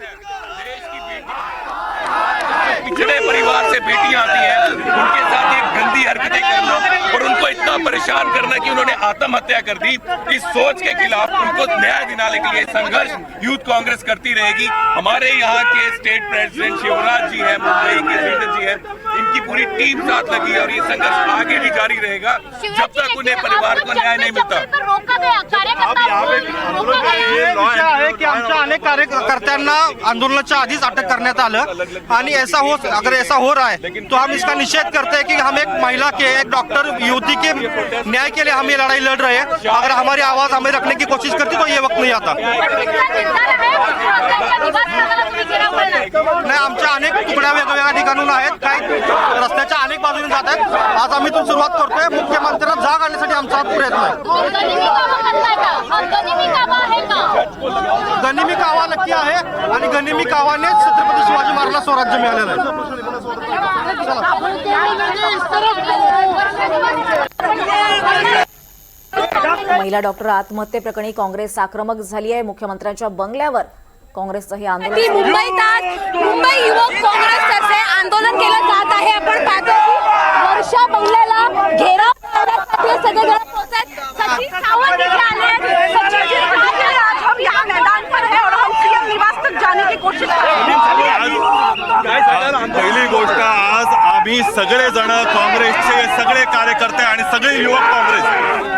देश पिछड़े परिवार से बेटियाँ आती हैं, उनके साथ एक गंदी हरकतें करना और उनको इतना परेशान करना कि उन्होंने आत्महत्या कर दी। इस सोच के खिलाफ उनको न्याय दिलाने के लिए संघर्ष यूथ कांग्रेस करती रहेगी। हमारे यहाँ के स्टेट प्रेसिडेंट शिवराज जी हैं मुंबई के लीडर जी हैं इनकी पूरी टीम साथ लगी है और ये संघर्ष आगे भी जारी रहेगा। जब तक उन्हें परिवार को न्याय नहीं मिलता। रोका गया कार्यकर्ता रोका गया। विषय आहे की आमच्या अनेक कार्यकर्त्यांना आंदोलनाच्या आधीच अटक करण्यात आलं. आणि ऐसा हो अगर ऐसा हो रहा है तो हम इसका निषेध करते हैं कि हम एक महिला के एक डॉक्टर युवती के न्याय के लिए हम ये लड़ाई लड़ रहे हैं। अगर हमारी आवाज़ हमें रखने की कोशिश करती तो ये वक्त नहीं आता. नाही आमच्या अनेक तुकड्या वेगवेगळ्या ठिकाणून आहेत. काही रस्त्याच्या अनेक बाजूने जात आहेत. आज आम्ही इथून सुरुवात करतोय. मुख्यमंत्र्यांना जाग आणण्यासाठी आमचा हा प्रयत्न आहे. गनिमी कावा नक्की आहे आणि गनिमी कावाने छत्रपती शिवाजी महाराजला स्वराज्य मिळालेलं आहे. महिला डॉक्टर आत्महत्येप्रकरणी काँग्रेस आक्रमक झाली आहे. मुख्यमंत्र्यांच्या बंगल्यावर काँग्रेसचं हे आंदोलन मुंबईत आज मुंबई युवक काँग्रेसतर्फे आंदोलन केलं जात आहे. आपण पाहतो वर्षा बंगल्याला घेराव करण्यासाठी सगळेजण पोहोचत. सचिन सावंत इथे आले आहेत. सचिनजी, काय केलं आज? हम यहाँ मैदान पर है और हम सीएम निवास तक जाने की कोशिश कर रहे हैं पहिली गोष्ट आज आम्ही सगळे जण काँग्रेसचे सगळे कार्यकर्ते आणि सगळे युवक काँग्रेस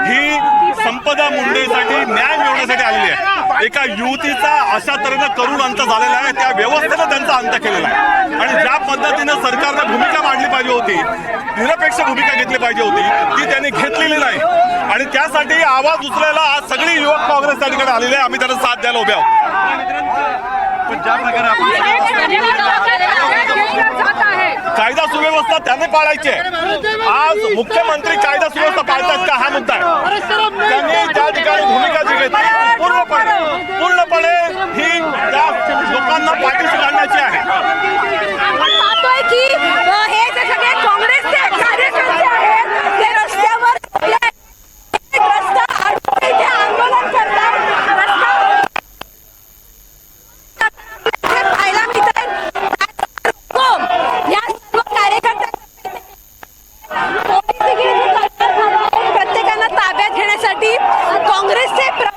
ही संपदा मुंडेसाठी न्याय मिळवण्यासाठी आलेली आहे. एका युवतीचा अशा तऱ्हेनं करून अंत झालेला आहे. त्या व्यवस्थेनं त्यांचा अंत केलेला आहे. आणि ज्या पद्धतीनं सरकारनं भूमिका मांडली पाहिजे होती निरपेक्ष भूमिका घेतली पाहिजे होती ती त्यांनी घेतलेली नाही. आणि त्यासाठी आवाज उचलायला आज सगळी युवक काँग्रेस त्या ठिकाणी आलेली आहे. आम्ही त्यांना साथ द्यायला उभ्या आहोत ज्या प्रकारे आपण कायदा सुव्यवस्था त्याने पाळायची आहे आज मुख्यमंत्री कायदा सुव्यवस्था पाळतात का हा मुद्दा आहे त्यांनी त्या ठिकाणी भूमिका जी घेतली पूर्णपणे पूर्णपणे ही त्या लोकांना पाठीशी काढण्याची आहे sembra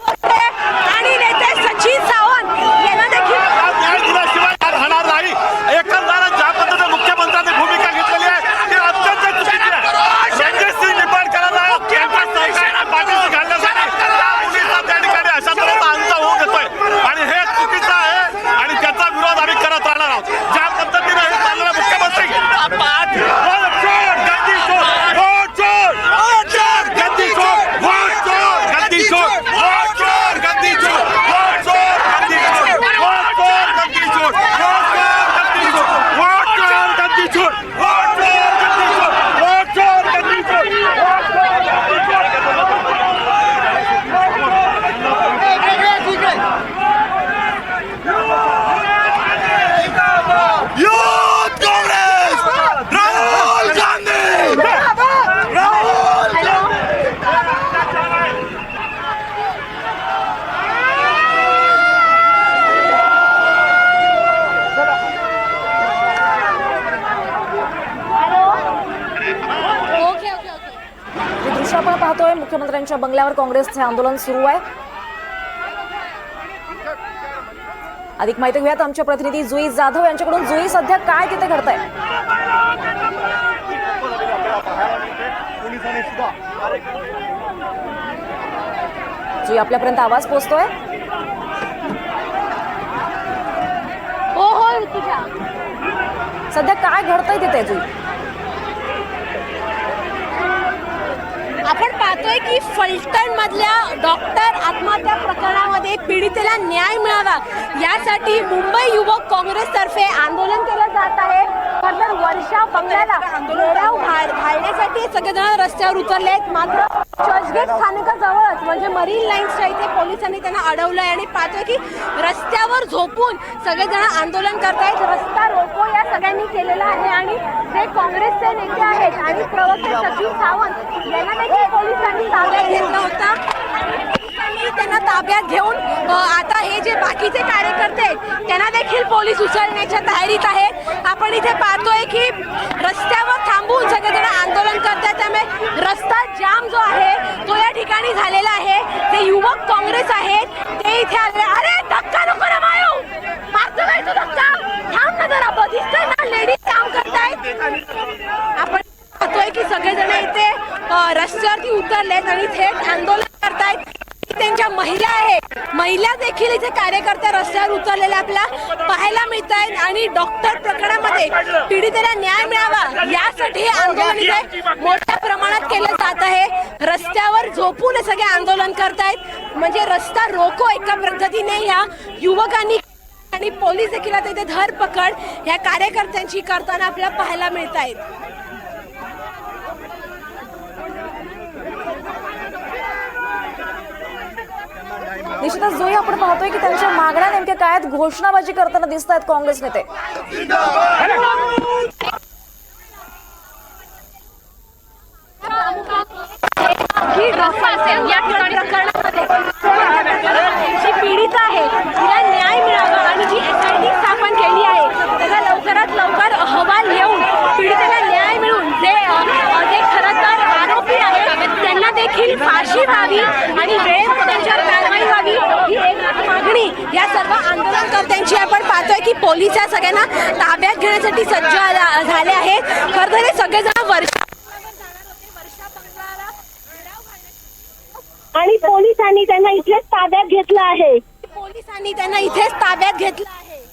पाहतोय मुख्यमंत्र्यांच्या बंगल्यावर काँग्रेसचे आंदोलन सुरू आहे. अधिक माहिती घेऊयात. आमच्या प्रतिनिधी जुई जाधव यांच्याकडून. जुई सध्या काय तिथे घडतंय? जुई आपल्यापर्यंत आवाज पोहोचतोय हो हो सध्या काय घडतंय तिथे जुई? आपण पाहतोय की फलटण मधल्या डॉक्टर आत्महत्या प्रकरणामध्ये पीडितेला न्याय मिळावा यासाठी मुंबई युवक काँग्रेस तर्फे आंदोलन केलं जात आहे. खरं तर वर्षा बंगल्याला घेराव घालण्यासाठी सगळेजण रस्त्यावर उतरले आहेत. मात्र चर्चगेट स्थानकाजवळच म्हणजे मरीन लाईन्सच्या इथे पोलिसांनी त्यांना अडवलंय आणि पाहतोय की रस्त्यावर झोपून सगळेजण आंदोलन करतायत. रस्ता रोको या सगळ्यांनी केलेला आहे आणि जे काँग्रेसचे नेते आहेत आणि प्रवक्ते सचिन सावंत यांना देखील पोलिसांनी ताब्यात घेतला होता. त्यांना ताब्यात घेऊन आता हे जे बाकीचे कार्यकर्ते आहेत, त्यांना देखील पोलीस उचलण्याच्या तयारीत आहेत. आपण इथे पाहतोय की रस्त्यावर थांबून सगळेजण आंदोलन करतात त्यामुळे रस्ता जाम जो आहे तो या ठिकाणी झालेला आहे. ते युवक काँग्रेस आहेत ते इथे आले. अरे धक्का नको ना मारू मारतो काय तू धक्का? थांब ना जरा बघितलं ना लेडीज काम करतायत. आपण पाहतोय की सगळेजण इथे रस्त्यावरती उतरलेत आणि थेट आंदोलन करतायत. त्यांच्या महिला आहेत. महिला देखील इथे कार्यकर्ते रस्त्यावर उतरलेल्या आपल्या पाहायला मिळत आहेत आणि डॉक्टर प्रकरणामध्ये पीडितेला न्याय मिळावा यासाठी हे आंदोलन इथे मोठ्या प्रमाणात केलं जात आहे. रस्त्यावर झोपून सगळे आंदोलन करतायत. म्हणजे रस्ता रोको एका पद्धतीने ह्या युवकांनी आणि पोलीस देखील आता इथे धरपकड या कार्यकर्त्यांची करताना आपल्याला पाहायला मिळत आहेत निश्चितच जोही आपण पाहतोय की त्यांच्या मागण्या नेमक्या काय घोषणाबाजी करताना दिसत आहेत काँग्रेस नेते. या प्रकरणामध्ये. जी पीडित आहे तिला न्याय मिळावा आणि जी एस आय टी स्थापन केली आहे त्याचा लवकरात लवकर अहवाल येऊन पीडितेला न्याय मिळून जे अ, जे खरं तर आरोपी आहेत त्यांना देखील फाशी व्हावी आणि वेळेत त्यांच्यावर कारवाई व्हावी ही एक मागणी या सर्व आंदोलनकर्त्यांची आपण पाहतोय की पोलीस या सगळ्यांना ताब्यात घेण्यासाठी सज्ज झाले आहेत. खरं तर हे सगळेजण वर्ष आणि पोलिसांनी त्यांना इथेच ताब्यात घेतलं आहे. पोलिसांनी त्यांना इथेच ताब्यात घेतलं आहे.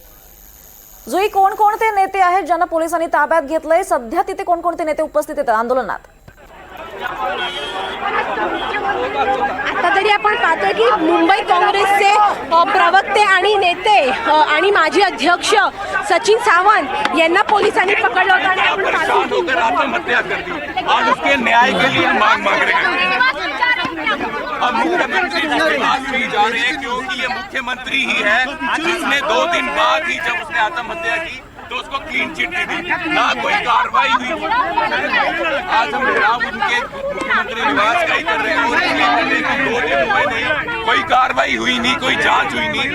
जोई कोणकोणते नेते आहेत ज्यांना पोलिसांनी ताब्यात घेतलंय? सध्या तिथे कोणकोणते नेते उपस्थित आहेत आंदोलनात? आता तरी आपण पाहतोय की मुंबई काँग्रेसचे प्रवक्ते आणि नेते आणि माजी अध्यक्ष सचिन सावंत यांना पोलिसांनी पकडलं होतं आणि आपण आज उसके न्याय के लिए मांग मांग रहे हैं। अब मुख्यमंत्री पास जा रहे हैं क्योंकि ये मुख्यमंत्री ही है जिसने दो दिन बाद ही जब उसने आत्महत्या की तो उसको क्लीन चिट दी ना कोई कार्रवाई हुई। आज हम खिलाफ उनके मुख्यमंत्री निवास का ही कर रहे हैं और इसलिए कर रहे दो दिन हुए नहीं। कोई कार्रवाई हुई नहीं कोई जाँच हुई नहीं।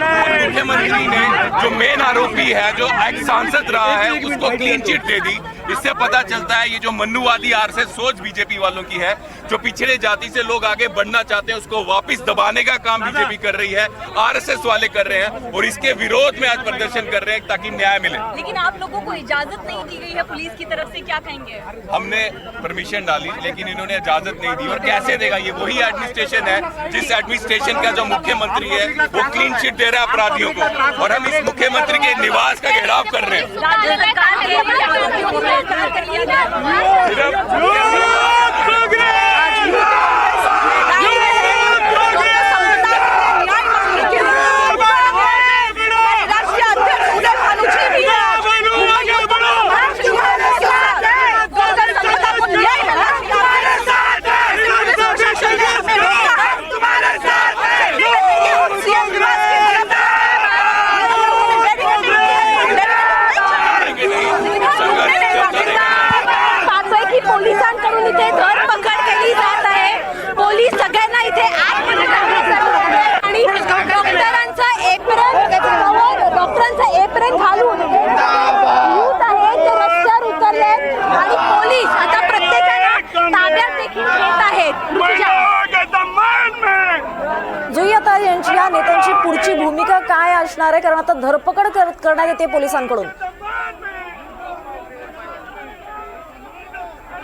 मुख्यमंत्री ने जो मेन आरोपी है जो एक्स सांसद रहा है उसको क्लीन चिट दे दी। इससे पता चलता है ये जो मन्नूवादी आरएसएस सोच बीजेपी वालों की है जो पिछड़े जाति से लोग आगे बढ़ना चाहते हैं उसको वापस दबाने का काम बीजेपी कर रही है आरएसएस वाले कर रहे हैं और इसके विरोध में आज प्रदर्शन कर रहे हैं ताकि न्याय मिले। लेकिन आप लोगों को इजाज़त नहीं दी गई है पुलिस की तरफ़ से क्या कहेंगे? हमने परमिशन डाली लेकिन इन्होंने इजाज़त नहीं दी। और कैसे देगा ये वही एडमिनिस्ट्रेशन है जिस एडमिनिस्ट्रेशन का जो मुख्यमंत्री है वो क्लीन चिट दे रहा है अपराधियों को। और हम इस मुख्यमंत्री के निवास का घेराव कर रहे हैं।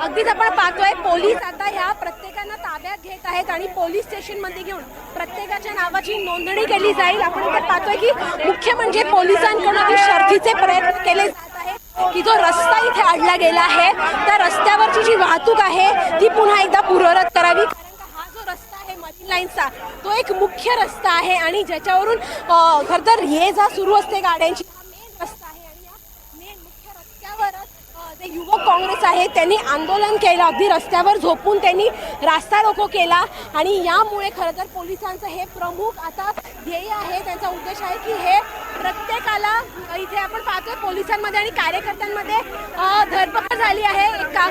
अगदीच आपण पाहतोय पोलीस आता ह्या प्रत्येकांना ताब्यात घेत आहेत आणि पोलीस स्टेशनमध्ये घेऊन प्रत्येकाच्या नावाची नोंदणी केली जाईल. आपण इथे पाहतोय की मुख्य म्हणजे पोलिसांकडून शर्थीचे प्रयत्न केले जात आहेत. की जो रस्ता इथे आणला गेला आहे त्या रस्त्यावरची जी वाहतूक आहे ती पुन्हा एकदा पूर्वरत करावी. कारण हा जो रस्ता आहे लाईनचा तो एक मुख्य रस्ता आहे आणि ज्याच्यावरून खरं तर ये जा सुरू असते गाड्यांची हा मेन रस्ता आहे आणि या मेन मुख्य रस्त्यावरच अ, जे युवक काँग्रेस आहे त्यांनी आंदोलन केलं अगदी रस्त्यावर झोपून त्यांनी रास्ता रोको केला. आणि यामुळे खरं तर पोलिसांचं हे प्रमुख आता ध्येय आहे त्यांचा उद्देश आहे की हे प्रत्येकाला इथे आपण पाहतोय पोलिसांमध्ये आणि कार्यकर्त्यांमध्ये धरपकड झाली आहे. एका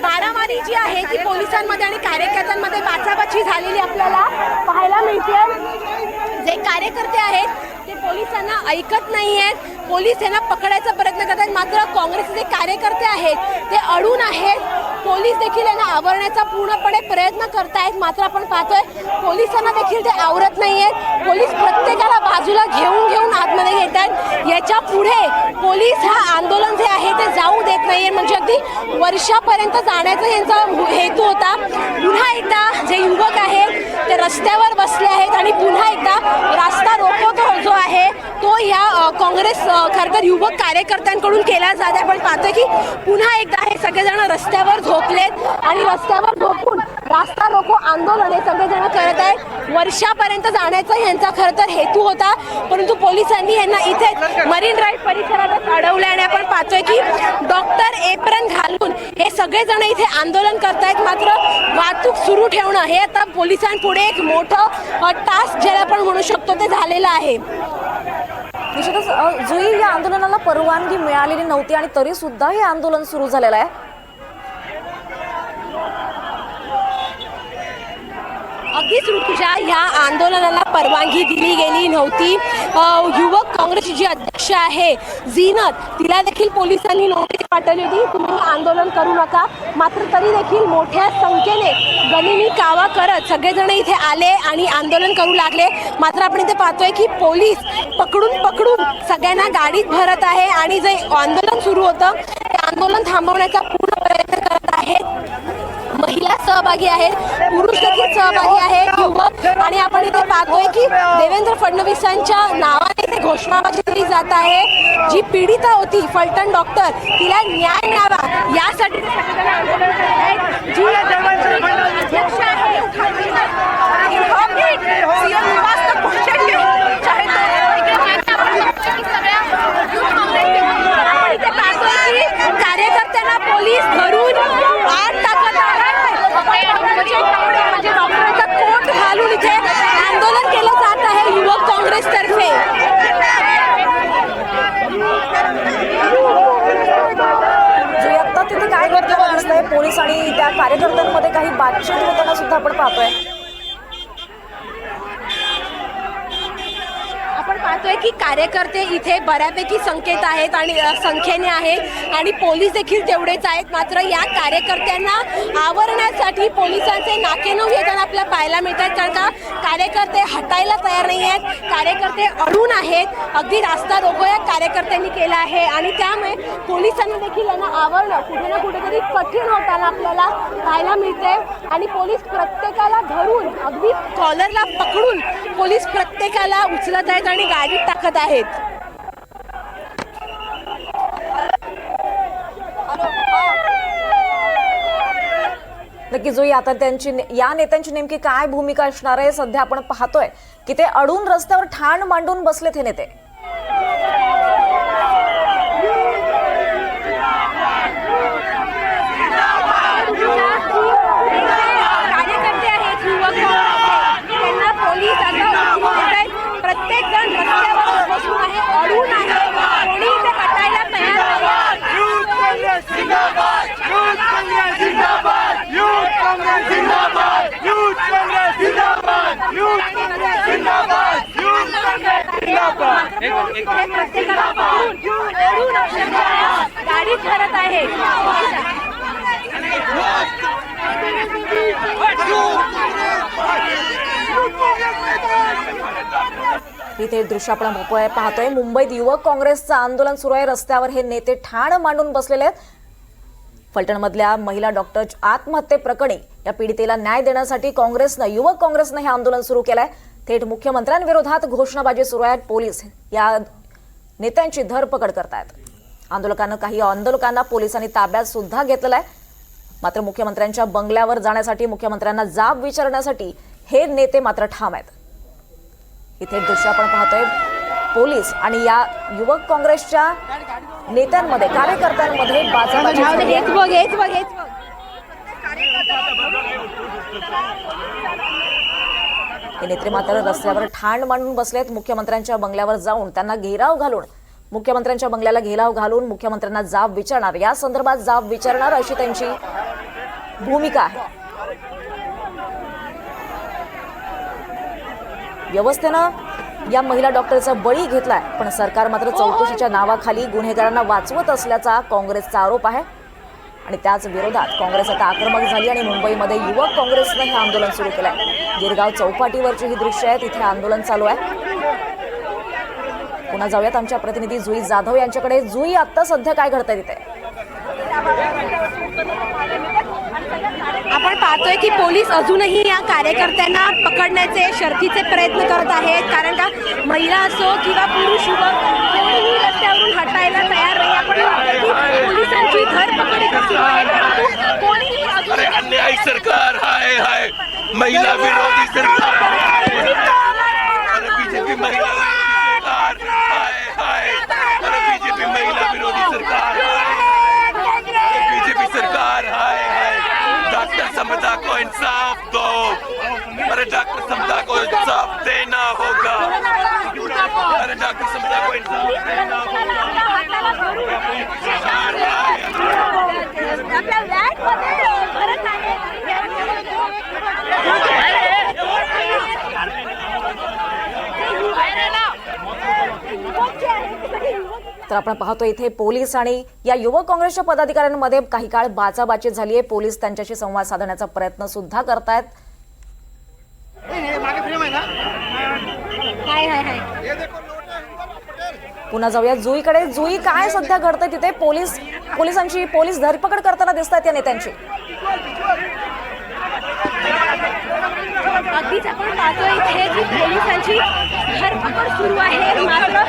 मारामारी जी आहे ती पोलिसांमध्ये आणि कार्यकर्त्यांमध्ये बाचाबाची झालेली आपल्याला पाहायला मिळते. जे कार्यकर्ते आहेत ते पोलिसांना ऐकत नाही आहेत पोलीस यांना पकडायचा प्रयत्न करत आहेत मात्र काँग्रेसचे जे कार्यकर्ते आहेत ते अडून आहेत. पोलीस देखील यांना आवरण्याचा पूर्णपणे प्रयत्न करतायत. मात्र आपण पाहतोय पोलिसांना देखील ते आवरत नाही आहेत पोलीस प्रत्येकाला बाजूला घेऊन घेऊन आतमध्ये घेत आहेत याच्यापुढे पोलीस हा आंदोलन जे आहे ते जाऊ देत नाहीये म्हणजे अगदी वर्षापर्यंत जाण्याचा यांचा हेतू होता. पुन्हा एकदा जे युवक आहेत ते रस्त्यावर बसले आहेत आणि पुन्हा एकदा रास्ता रोको हो- तो जो आहे तो या काँग्रेस खरं तर युवक कार्यकर्त्यांकडून केला जात आहे. पण पाहतो की पुन्हा एकदा हे सगळेजण रस्त्यावर झोपलेत आणि रस्त्यावर झोपून रास्ता रोको आंदोलन हे सगळेजण करत आहेत. वर्षापर्यंत जाण्याचा यांचा खरं तर हेतू होता परंतु पोलिसांनी यांना इथे मरीन ड्राईव्ह परिसरातच अडवलं आणि आपण पाहतोय की डॉक्टर एप्रन घालून हे सगळेजण इथे आंदोलन करतायत. मात्र सुरू ठेवणं. हे आता पोलिसांपुढे एक मोठं टास्क ज्याला आपण म्हणू शकतो ते झालेलं आहे. निश्चितच जुई या आंदोलनाला परवानगी मिळालेली नव्हती आणि तरी सुद्धा हे आंदोलन सुरू झालेलं आहे. अगदीच ऋतुजा ह्या आंदोलनाला परवानगी दिली गेली नव्हती. युवक काँग्रेसची जी अध्यक्ष आहे झीनत तिला देखील पोलिसांनी नोटीस पाठवली होती तुम्ही आंदोलन करू नका. मात्र तरी देखील मोठ्या संख्येने गनिमी कावा करत सगळेजण इथे आले आणि आंदोलन करू लागले. मात्र आपण इथे पाहतोय की पोलीस पकडून पकडून सगळ्यांना गाडीत भरत आहे आणि जे आंदोलन सुरू होतं ते आंदोलन थांबवण्याचा पूर्ण प्रयत्न करत आहेत. महिला सहभागी आहेत पुरुष देखील सहभागी आहेत युवक. आणि आपण इथे पाहतोय की देवेंद्र फडणवीसांच्या नावाने इथे घोषणाबाजी केली जात आहे. जी पीडिता होती फलटण डॉक्टर तिला न्याय मिळावा यासाठी ते पोलीस आंदोलन करत आहेत जी अध्यक्ष आहे सीएम निवास तक पोहोचेंगे चाहे तो आपण इथे पाहतोय की कार्यकर्त्यांना पोलीस धरून आत टाकत आहेत डॉक्टरांचे कपडे म्हणजे डॉक्टरांचा कोट घालून इथे आंदोलन केलं जात आहे काँग्रेसतर्फे. आत्ता तिथे काय घडतं दिसतंय पोलीस आणि त्या कार्यकर्त्यांमध्ये काही बातचीत होताना सुद्धा आपण पाहतोय. पाहतोय की कार्यकर्ते इथे बऱ्यापैकी संकेत आहेत आणि संख्येने आहेत आणि पोलीस देखील तेवढेच आहेत. मात्र या कार्यकर्त्यांना आवरण्यासाठी पोलिसांचे नाकेनऊ येताना आपल्याला पाहायला मिळतात कारण का कार्यकर्ते हटायला तयार नाही आहेत. कार्यकर्ते अडून आहेत. अगदी रास्ता रोको या कार्यकर्त्यांनी केला आहे आणि त्यामुळे पोलिसांनी देखील यांना आवरणं कुठे ना कुठेतरी कठीण होताना आपल्याला पाहायला मिळते आणि पोलीस प्रत्येकाला धरून अगदी कॉलरला पकडून पोलीस प्रत्येकाला उचलत आहेत आणि गाडीत टाकत आहेत. नक्की जोई आता त्यांची या नेत्यांची नेमकी काय भूमिका असणार आहे सध्या आपण पाहतोय. की ते अडून रस्त्यावर ठाण मांडून बसलेत हे नेते कार्यकर्ते आहेत युवक काँग्रेसचे. त्यांना पोलीस आता उचलून नेत आहेत. प्रत्येक जण रस्त्यावर बसून आहे अडून आहे कोणी इथे हटायला तयार नाही यूथ काँग्रेस जिंदाबाद यूथ काँग्रेस जिंदाबाद यूथ काँग्रेस जिंदाबाद यूथ काँग्रेस जिंदाबाद यूथ काँग्रेस जिंदाबाद यूथ काँग्रेस जिंदाबाद इथे प्रत्येकाला पकडून गाडीत आहे इथे दृश्य आपण बघतोय पाहतोय मुंबईत युवक काँग्रेसचं आंदोलन सुरू आहे. रस्त्यावर हे नेते ठाण मांडून बसलेले आहेत. फलटणमधल्या महिला डॉक्टर आत्महत्ये प्रकरणी या पीडितेला न्याय देण्यासाठी काँग्रेसनं युवक काँग्रेसनं हे आंदोलन सुरू केलंय. थेट मुख्यमंत्र्यांविरोधात घोषणाबाजी सुरू आहे पोलीस या नेत्यांची धरपकड करतायत. आंदोलकांना काही आंदोलकांना पोलिसांनी ताब्यात सुद्धा घेतलेलं आहे. मात्र मुख्यमंत्र्यांच्या बंगल्यावर जाण्यासाठी मुख्यमंत्र्यांना जाब विचारण्यासाठी हे नेते मात्र ठाम आहेत. इथे दृश्य आपण पाहतोय. पोलीस आणि या युवक काँग्रेसच्या नेत्यांमध्ये कार्यकर्त्यांमध्ये बाचाबाची झाली आहे. हेच बघ हेच बघ हेच बघ हे नेते मात्र रस्त्यावर ठाण मांडून बसलेत मुख्यमंत्र्यांच्या बंगल्यावर जाऊन. त्यांना घेराव घालून मुख्यमंत्र्यांच्या बंगल्याला घेराव घालून मुख्यमंत्र्यांना जाब विचारणार. या संदर्भात जाब विचारणार अशी त्यांची भूमिका आहे. व्यवस्थेनं या महिला डॉक्टरचा बळी घेतलाय पण सरकार मात्र चौकशीच्या नावाखाली गुन्हेगारांना वाचवत असल्याचा काँग्रेसचा आरोप आहे. आणि त्याच विरोधात काँग्रेस आता आक्रमक झाली आणि मुंबईमध्ये युवक काँग्रेसनं हे आंदोलन सुरू केलंय. गिरगाव चौपाटीवरची ही दृश्य आहेत इथे आंदोलन चालू आहे. पुन्हा जाऊयात आमच्या प्रतिनिधी जुई जाधव यांच्याकडे. जुई आता सध्या काय घडतंय तिथे? आपण पाहतोय की पोलीस अजूनही या कार्यकर्त्यांना पकडण्याचे शर्थीचे प्रयत्न करत आहेत. कारण का महिला असो किंवा पुरुष युवक कोणीही रस्त्यावरून हटायला तयार नाही. आपण पोलिसांची धरपकड कोणीही अन्यायी सरकार हाय हाय. महिला विरोधी सरकार. बीजेपी महिला सरकार हाय हाय. बीजेपी महिला विरोधी सरकार बीजेपी सरकार हाय. समता को इंसाफ दो अरे डॉक्टर समता को इंसाफ देना होगा अरे डॉक्टर समता को इंसाफ देना होगा सरकार हाय आपल्या व्याटमध्ये भरत आहे तर आपण पाहतो इथे पोलीस आणि या युवक काँग्रेसच्या पदाधिकाऱ्यांमध्ये काही काळ बाचाबाची झाली आहे पोलीस त्यांच्याशी संवाद साधण्याचा प्रयत्न सुद्धा करतायत. पुन्हा जाऊया. जुईकडे जुई काय सध्या घडतंय तिथे? पोलीस पोलिसांची पोलीस धरपकड करताना दिसत आहेत या नेत्यांची. अगदीच आपण पाहतोय इथे जी पोलिसांची धरपकड सुरू आहे मात्र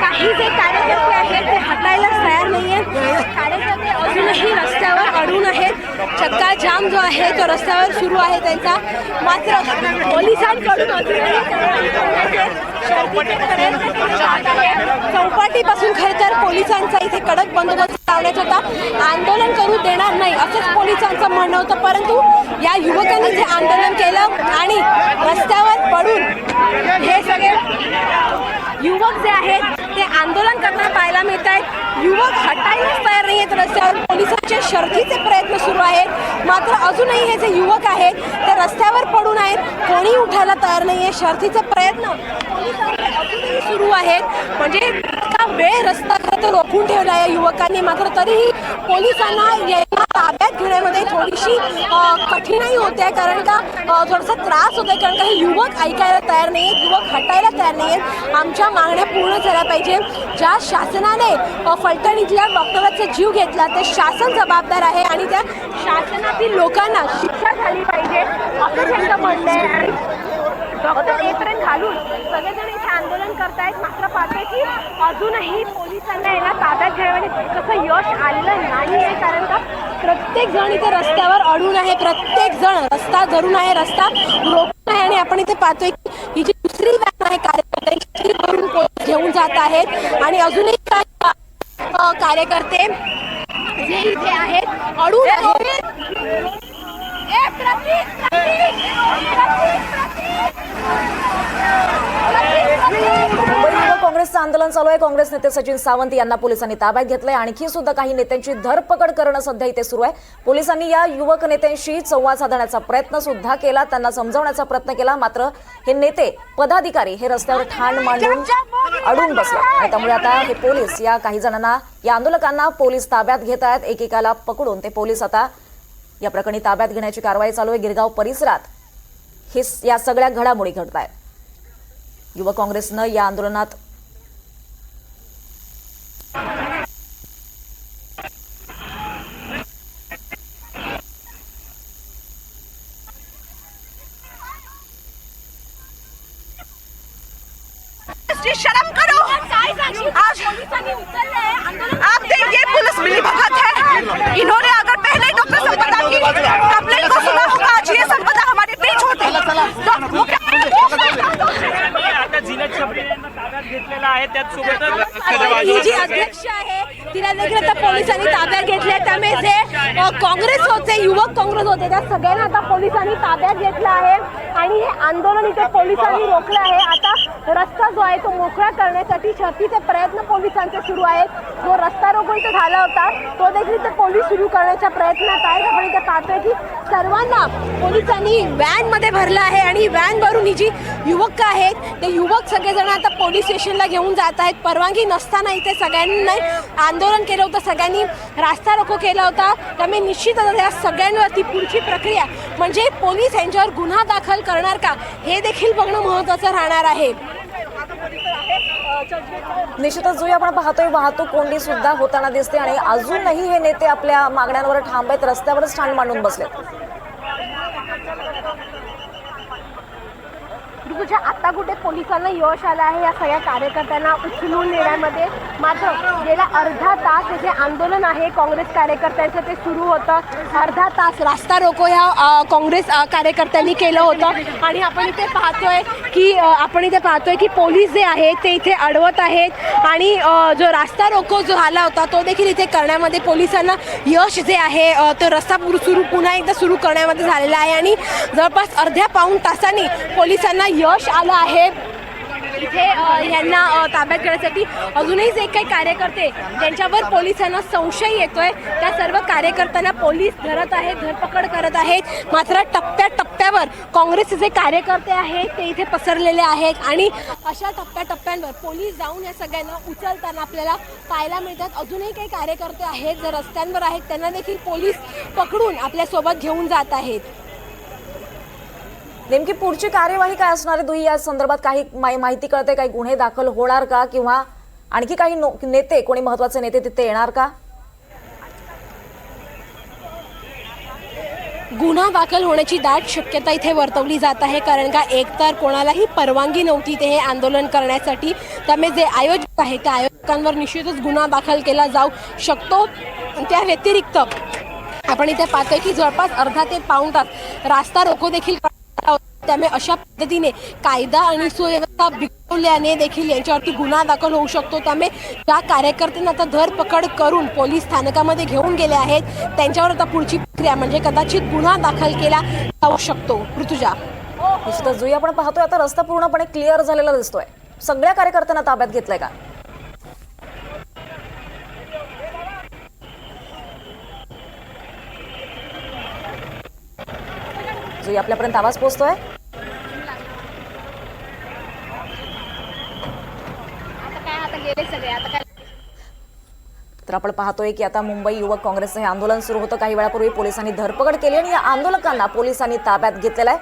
काही जे कार्यकर्ते आहेत ते हटायलाच तयार नाहीये. कार्यकर्ते अजूनही रस्त्यावर अडून आहेत. चक्का जाम जो आहे तो रस्त्यावर सुरू आहे त्यांचा. मात्र पोलिसांकडून चौपाटीपासून खरं तर पोलिसांचा इथे कडक बंदोबस्त लावण्यात होता. आंदोलन करू देणार नाही असंच पोलिसांचं म्हणणं होतं. परंतु या युवकांनी जे आंदोलन केलं आणि रस्त्यावर पडून हे सगळे युवक जे आहेत ते आंदोलन करताना पाहायला मिळत आहेत युवक हटायलाच तयार नाही आहेत रस्त्यावर. पोलिसांचे शर्थीचे प्रयत्न सुरू आहेत. मात्र अजूनही हे जे युवक आहेत ते रस्त्यावर पडून आहेत. कोणी उठायला तयार नाही आहे शर्थीचे प्रयत्न अजूनही सुरू आहेत. म्हणजे इतका वेळ रस्ता खरं तर रोखून ठेवला या युवकांनी. मात्र तरीही पोलिसांना ताब्यात घेण्यामध्ये थोडीशी कठीणाई होते कारण का थोडासा त्रास होतोय कारण का युवक ऐकायला तयार नाही आहेत युवक हटायला तयार नाही आहेत आमच्या मागण्या पूर्ण झाल्या पाहिजे. ज्या शासनाने अ, फलटण इथल्या डॉक्टरांचा जीव घेतला ते शासन जबाबदार आहे आणि त्या शासनातील लोकांना शिक्षा झाली पाहिजे असं त्यांचं म्हणणं आहे. आणि डॉक्टर एप्रिल घालून सगळेजण इथे आंदोलन करतायत. मात्र पाहतोय की अजूनही पोलिसांना याला ताब्यात घेण्यामध्ये कसं यश आलेलं नाही आहे कारण का प्रत्येक जण इथे रस्त्यावर अडून आहे. प्रत्येक जण रस्ता धरून आहे रस्ता रोखून आहे. आणि आपण इथे पाहतोय की ही जी दुसरी व्यान आहे कार्यकर्त्यांची भरून घेऊन जात आहेत. आणि अजूनही काही कार्यकर्ते जे इथे आहेत अडून आहेत. काँग्रेसचं आंदोलन चालू आहे. काँग्रेस नेते सचिन सावंत यांना पोलिसांनी ताब्यात घेतलंय. आणखी सुद्धा काही नेत्यांची धरपकड करणं सध्या इथे सुरू आहे. पोलिसांनी या युवक नेत्यांशी संवाद साधण्याचा प्रयत्न सुद्धा केला. त्यांना समजावण्याचा प्रयत्न केला. मात्र हे नेते पदाधिकारी हे रस्त्यावर ठाण मांडून अडून बसले. आणि त्यामुळे आता हे पोलीस या काही जणांना या आंदोलकांना पोलीस ताब्यात घेत आहेत. एकेकाला पकडून ते पोलीस आता या प्रकरणी ताब्यात घेण्याची कारवाई चालू आहे. गिरगाव परिसरात हे या सगळ्या घडामोडी घडत आहेत युवक काँग्रेसनं या आंदोलनात शर्म करो! आप देखिए पुलिस मिली भगत है। इन्होंने अगर पहले डॉक्टर संपदा की कंप्लेन को सुना होगा आज ये संपदा हमारे आता झिनत शबरी यांना ताब्यात घेतलेला आहे त्याचसोबतच ही जी अध्यक्ष आहे तिला देखील आता पोलिसांनी ताब्यात घेतले त्यामुळे जे काँग्रेस होते युवक काँग्रेस होते त्या सगळ्यांना आता पोलिसांनी ताब्यात घेतलं आहे. आणि हे आंदोलन इथे पोलिसांनी रोखलं आहे. आता रस्ता जो आहे तो मोकळा करण्यासाठी शर्थीचे प्रयत्न पोलिसांचे सुरू आहेत. जो रस्ता इथे झाला होता तो देखील ते पोलीस सुरू करण्याच्या प्रयत्नात आहेत. आपण इथे पाहतोय की सर्वांना पोलिसांनी व्हॅनमध्ये भरलं आहे आणि व्हॅन भरून ही जी युवक आहेत ते युवक सगळेजण आता पोलीस स्टेशनला घेऊन जात आहेत. परवानगी नसताना इथे सगळ्यांनी आंदोलन केलं होतं सगळ्यांनी रास्ता रोको केला होता. त्यामुळे निश्चितच या सगळ्यांवरती पुढची प्रक्रिया म्हणजे पोलीस यांच्यावर गुन्हा दाखल करणार का हे देखील बघणं महत्त्वाचं राहणार आहे. निश्चितच जुई आपण पाहतोय वाहतूक कोंडी सुद्धा होताना दिसते आणि अजूनही हे नेते आपल्या मागण्यांवर ठाम आहेत रस्त्यावरच ठाण मांडून बसलेत. तुझ्या आता कुठे पोलिसांना यश आलं आहे या सगळ्या कार्यकर्त्यांना उचलून नेण्यामध्ये? मात्र गेला अर्धा तास हे जे आंदोलन आहे काँग्रेस कार्यकर्त्यांचं ते सुरू होतं. अर्धा तास रास्ता रोको या काँग्रेस कार्यकर्त्यांनी केलं होतं. आणि आपण इथे पाहतोय की आपण इथे पाहतोय की पोलीस जे आहेत ते इथे अडवत आहेत. आणि जो रास्ता रोको जो आला होता तो देखील इथे करण्यामध्ये पोलिसांना यश जे आहे तो रस्ता सुरू पुन्हा एकदा सुरू करण्यामध्ये झालेला आहे. आणि जवळपास अर्ध्या पाऊण तासांनी पोलिसांना यश आलं आहे. इथे यांना ताब्यात घेण्यासाठी अजूनही जे काही कार्यकर्ते त्यांच्यावर पोलिसांना संशय येतोय त्या सर्व कार्यकर्त्यांना पोलीस धरत आहेत धरपकड करत आहेत. मात्र टप्प्या टप्प्यावर काँग्रेसचे जे कार्यकर्ते आहेत ते इथे पसरलेले आहेत आणि अशा टप्प्या टप्प्यांवर पोलीस जाऊन या सगळ्यांना उचलताना आपल्याला पाहायला मिळतात. अजूनही काही कार्यकर्ते आहेत जे रस्त्यांवर आहेत त्यांना देखील पोलीस पकडून आपल्यासोबत घेऊन जात आहेत. नेमकी पुढची कार्यवाही काय असणार आहे? दुई या संदर्भात काही माहिती कळते? काही गुन्हे दाखल होणार का? किंवा आणखी काही नेते कोणी महत्त्वाचे नेते तिथे येणार का? गुन्हा दाखल होण्याची दाट शक्यता इथे वर्तवली जात आहे कारण का एकतर कोणालाही परवानगी नव्हती ते हे आंदोलन करण्यासाठी. त्यामुळे जे आयोजक आहे त्या आयोजकांवर निश्चितच गुन्हा दाखल केला जाऊ शकतो. त्या व्यतिरिक्त आपण इथे पाहतोय की जवळपास अर्धा ते पाऊन तास रास्ता रोको देखील त्यामुळे अशा पद्धतीने कायदा आणि सुव्यवस्था बिघडवल्याने देखील यांच्यावरती गुन्हा दाखल होऊ शकतो. त्यामुळे ज्या कार्यकर्त्यांना आता धरपकड करून पोलीस स्थानकामध्ये घेऊन गेले आहेत त्यांच्यावर आता पुढची प्रक्रिया म्हणजे कदाचित गुन्हा दाखल केला जाऊ शकतो. ऋतुजा. निश्चितच जुई आपण पाहतोय आता रस्ता पूर्णपणे क्लिअर झालेला दिसतोय. सगळ्या कार्यकर्त्यांना ताब्यात घेतलाय का? जुई आपल्यापर्यंत आवाज काय? तर आपण पाहतोय की आता मुंबई युवक काँग्रेसचं हे आंदोलन सुरू होतं. काही वेळापूर्वी पोलिसांनी धरपकड केली आणि या आंदोलकांना पोलिसांनी ताब्यात घेतलेलं आहे.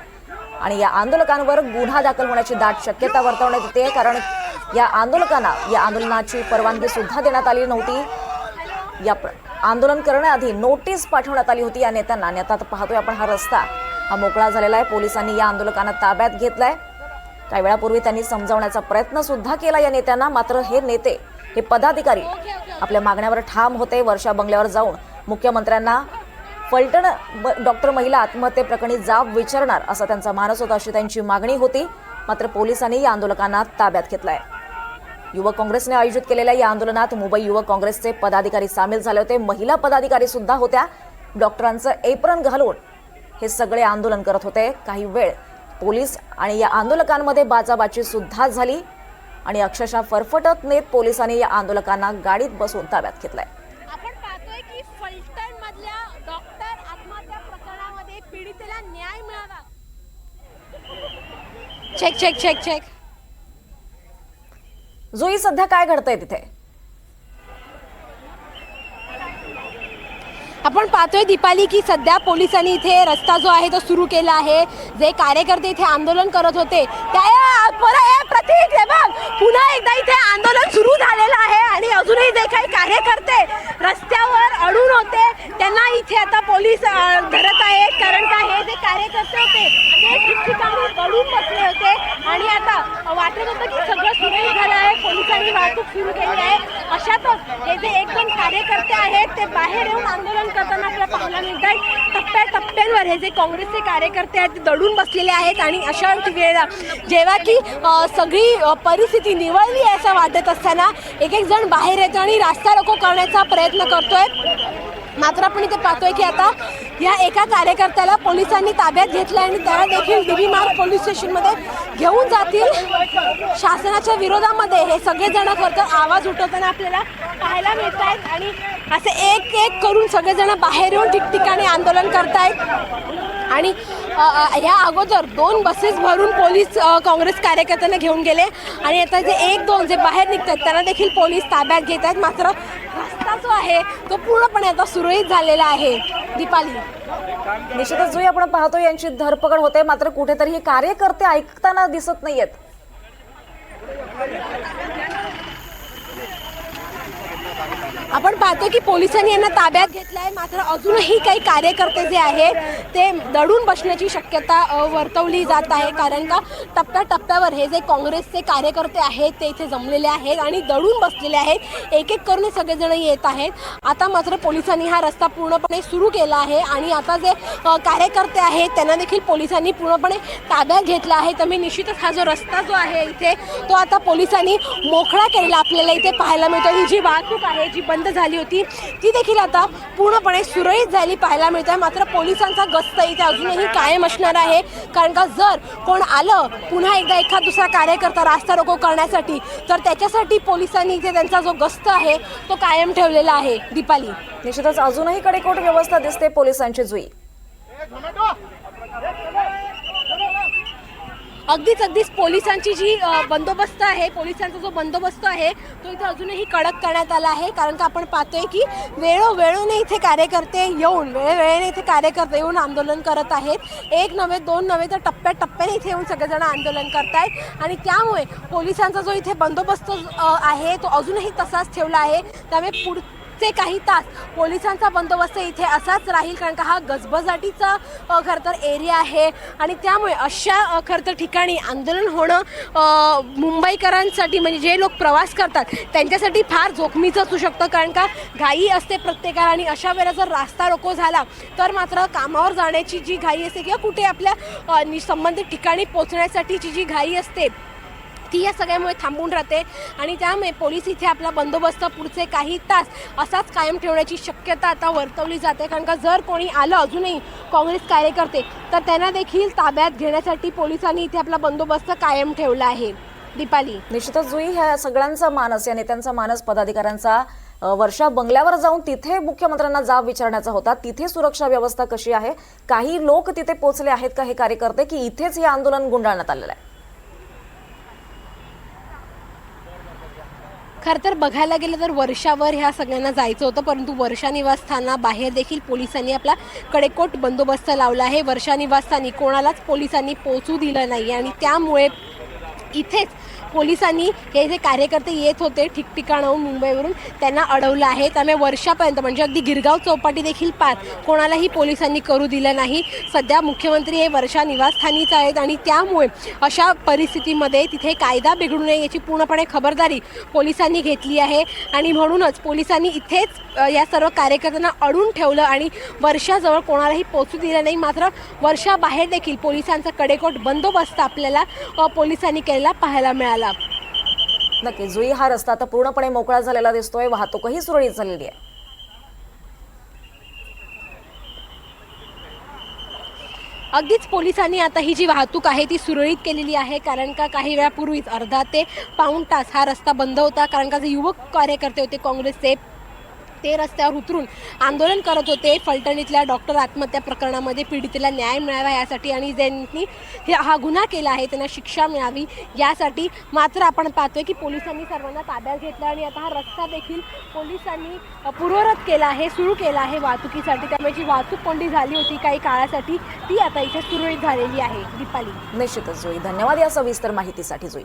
आणि या आंदोलकांवर गुन्हा दाखल होण्याची दाट शक्यता वर्तवण्यात येते कारण या आंदोलकांना या आंदोलनाची परवानगी सुद्धा देण्यात आली नव्हती. या आंदोलन करण्याआधी नोटीस पाठवण्यात आली होती या नेत्यांना. आणि आता पाहतोय आपण हा रस्ता हा मोकळा झालेला आहे. पोलिसांनी या आंदोलकांना ताब्यात घेतलाय. काही वेळापूर्वी त्यांनी समजावण्याचा प्रयत्न सुद्धा केला या नेत्यांना. मात्र हे नेते हे पदाधिकारी आपल्या मागण्यावर ठाम होते. वर्षा बंगल्यावर जाऊन मुख्यमंत्र्यांना फलटण ब- डॉक्टर महिला आत्महत्येप्रकरणी जाब विचारणार असा त्यांचा मानस होता अशी त्यांची मागणी होती. मात्र पोलिसांनी या आंदोलकांना ताब्यात घेतलाय. युवक काँग्रेसने आयोजित केलेल्या या आंदोलनात मुंबई युवक काँग्रेसचे पदाधिकारी सामील झाले होते. महिला पदाधिकारी सुद्धा होत्या. डॉक्टरांचं एप्रन घालून हे सगळे आंदोलन करत होते. काही वेळ पोलीस आणि या आंदोलकांमध्ये बाचाबाची सुद्धा झाली आणि अक्षरशः फरफटत नेत पोलिसांनी या आंदोलकांना गाडीत बसून ताब्यात घेतलंय. आपण पाहतोय की फलटण मधल्या डॉक्टर आत्महत्या प्रकरणामध्ये पीडितेला न्याय मिळावा check check check check Jui सध्या काय घडतंय तिथे? आपण पाहतोय दीपाली की सध्या पोलिसांनी इथे रस्ता जो आहे तो सुरू केला आहे. जे कार्यकर्ते इथे आंदोलन करत होते त्या प्रतीक हे बघ पुन्हा एकदा इथे आंदोलन सुरू झालेलं आहे आणि अजूनही जे काही कार्यकर्ते रस्त्यावर अडून होते त्यांना इथे आता पोलीस धरत आहेत. कारण का हे जे कार्यकर्ते होते ते ठिकठिकाणी पडून बसले होते. आणि आता वाटत होतं की सगळं सुरळीत झालं आहे. पोलिसांनी वाहतूक सुरू केली आहे. अशातच हे जे एक दोन कार्यकर्ते आहेत ते बाहेर येऊन आंदोलन करताना आपल्याला पाहायला मिळत आहेत टप्प्या टप्प्यांवर हे जे काँग्रेसचे कार्यकर्ते आहेत ते दडून बसलेले आहेत आणि अशा वेळेला जेव्हा की सगळी परिस्थिती निवळली आहे असं वाटत असताना एक एक जण बाहेर येतो आणि रास्ता रोको करण्याचा प्रयत्न करतोय. मात्र आपण इथे पाहतोय की आता या एका कार्यकर्त्याला पोलिसांनी ताब्यात घेतलं आणि त्याला देखील डीबी मार्ग पोलीस स्टेशनमध्ये घेऊन जातील. शासनाच्या विरोधामध्ये हे सगळेजण खरं आवाज उठवताना आपल्याला पाहायला मिळत आहेत आणि असे एक एक करून सगळेजण बाहेर येऊन ठिकठिकाणी आंदोलन करतायत. आणि ह्या अगोदर दोन बसेस भरून पोलीस काँग्रेस कार्यकर्त्यांना घेऊन गेले. आणि आता जे एक दोन जे बाहेर निघतात त्यांना देखील पोलीस ताब्यात घेत आहेत. मात्र रस्ता जो आहे तो पूर्णपणे आता सुरळीत झालेला आहे. दीपाली. निश्चितच जुई आपण पाहतो यांची धरपकड होते मात्र कुठेतरी हे कार्यकर्ते ऐकताना दिसत नाहीयेत. आपण पाहतो की पोलिसांनी यांना ताब्यात घेतलं आहे मात्र अजूनही काही कार्यकर्ते जे आहेत ते दडून बसण्याची शक्यता वर्तवली जात आहे. कारण का टप्प्याटप्प्यावर हे जे काँग्रेसचे कार्यकर्ते आहेत ते इथे जमलेले आहेत आणि दडून बसलेले आहेत. एक एक करून सगळेजण येत आहेत. आता मात्र पोलिसांनी हा रस्ता पूर्णपणे सुरू केला आहे आणि आता जे कार्यकर्ते आहेत त्यांना देखील पोलिसांनी पूर्णपणे ताब्यात घेतला आहे. तर मी निश्चितच हा जो रस्ता जो आहे इथे तो आता पोलिसांनी मोकळा केलेला आपल्याला इथे पाहायला मिळतो ही जी वाहतूक आहे जी बंद झाली होती. ती देखील आता पूर्णपणे सुरळीत झाली पाहायला मिळत आहे मात्र पोलिसांचा गस्त इथे अजूनही कायम असणार आहे. कारण का जर कोण आलं पुन्हा एकदा एखाद दुसरा कार्यकर्ता रास्ता रोको करण्यासाठी तर त्याच्यासाठी पोलिसांनी इथे त्यांचा जो गस्त आहे तो कायम ठेवलेला आहे. दीपाली. निश्चितच अजूनही कडेकोट व्यवस्था दिसते पोलिसांची जुई. अगदीच अगदीच पोलिसांची जी बंदोबस्त आहे पोलिसांचा जो बंदोबस्त आहे तो इथे अजूनही कडक करण्यात आला आहे. कारण का आपण पाहतोय की वेळोवेळोने इथे कार्यकर्ते येऊन वेळोवेळेने इथे कार्यकर्ते येऊन आंदोलन करत आहेत. एक नव्हे दोन नव्हे तर टप्प्याटप्प्याने इथे येऊन सगळेजण आंदोलन करतायत. आणि त्यामुळे पोलिसांचा जो इथे बंदोबस्त आहे तो अजूनही तसाच ठेवला आहे. त्यामुळे पुढ पुढचे काही तास पोलिसांचा बंदोबस्त इथे असाच राहील कारण का हा गजबजाटीचा अ, खरं तर एरिया आहे. आणि त्यामुळे अशा खरं तर ठिकाणी आंदोलन होणं मुंबईकरांसाठी म्हणजे जे लोक प्रवास करतात त्यांच्यासाठी फार जोखमीचं असू शकतं कारण का घाई असते प्रत्येकाला. आणि अशा वेळेला जर रास्ता रोको झाला तर मात्र कामावर जाण्याची जी घाई असते किंवा कुठे आपल्या संबंधित ठिकाणी पोचण्यासाठीची जी घाई असते ती या सगळ्यामुळे थांबून राहते आणि त्यामुळे पोलीस इथे आपला बंदोबस्त पुढचे काही तास असाच कायम ठेवण्याची शक्यता आता वर्तवली जाते. कारण का जर कोणी आलं अजूनही काँग्रेस कार्यकर्ते तर त्यांना देखील ताब्यात घेण्यासाठी पोलिसांनी इथे आपला बंदोबस्त कायम ठेवला आहे. दीपाली. निश्चितच जुई ह्या सगळ्यांचा मानस या नेत्यांचा मानस पदाधिकाऱ्यांचा वर्षा बंगल्यावर जाऊन तिथे मुख्यमंत्र्यांना जाब विचारण्याचा होता. तिथे सुरक्षा व्यवस्था कशी आहे? काही लोक तिथे पोहोचले आहेत का हे कार्यकर्ते की इथेच हे आंदोलन गुंडाळण्यात आलेलं आहे? खरं तर बघायला गेलं तर वर्षावर ह्या सगळ्यांना जायचं होतं परंतु वर्षा निवासस्थानाबाहेर देखील पोलिसांनी आपला कडेकोट बंदोबस्त लावला आहे. वर्षा निवासस्थानी कोणालाच पोलिसांनी पोचू दिलं नाही आणि त्यामुळे इथेच पोलिसांनी हे जे कार्यकर्ते येत होते ठिकठिकाणाहून मुंबईवरून त्यांना अडवलं आहे. त्यामुळे वर्षापर्यंत म्हणजे अगदी गिरगाव चौपाटी देखील पार कोणालाही पोलिसांनी करू दिलं नाही. सध्या मुख्यमंत्री हे वर्षा निवासस्थानीच आहेत आणि त्यामुळे अशा परिस्थितीमध्ये तिथे कायदा बिघडू नये याची पूर्णपणे खबरदारी पोलिसांनी घेतली आहे. आणि म्हणूनच पोलिसांनी इथेच या सर्व कार्यकर्त्यांना अडून ठेवलं आणि वर्षाजवळ कोणालाही पोचू दिलं नाही. मात्र वर्षाबाहेर देखील पोलिसांचा कडेकोट बंदोबस्त आपल्याला पोलिसांनी केलेला पाहायला मिळाला. नक्की जुई हा रस्ता आता पूर्णपणे मोकळा झालेला दिसतोय वाहतूकही सुरळीत झालेली आहे. अगदीच पोलिसांनी आता ही जी वाहतूक आहे ती सुरळीत केलेली आहे कारण का काही वेळापूर्वीच अर्धा ते पाऊण तास हा रस्ता बंद होता कारण का जे युवक कार्यकर्ते होते काँग्रेसचे ते रस्त्यावर उतरून आंदोलन करत होते. फलटणीतल्या डॉक्टर आत्महत्या प्रकरणामध्ये पीडितेला न्याय मिळावा यासाठी आणि ज्यांनी हे हा गुन्हा केला आहे त्यांना शिक्षा मिळावी यासाठी मात्र आपण पाहतोय की पोलिसांनी सर्वांना ताब्यात घेतलं आणि आता हा रस्ता देखील पोलिसांनी पूर्वरत केला आहे सुरू केला आहे वाहतुकीसाठी. त्यामुळे जी वाहतूक कोंडी झाली होती काही काळासाठी ती आता इथे सुरळीत झालेली आहे. दीपाली. निश्चितच जोई. धन्यवाद या सविस्तर माहितीसाठी जोई.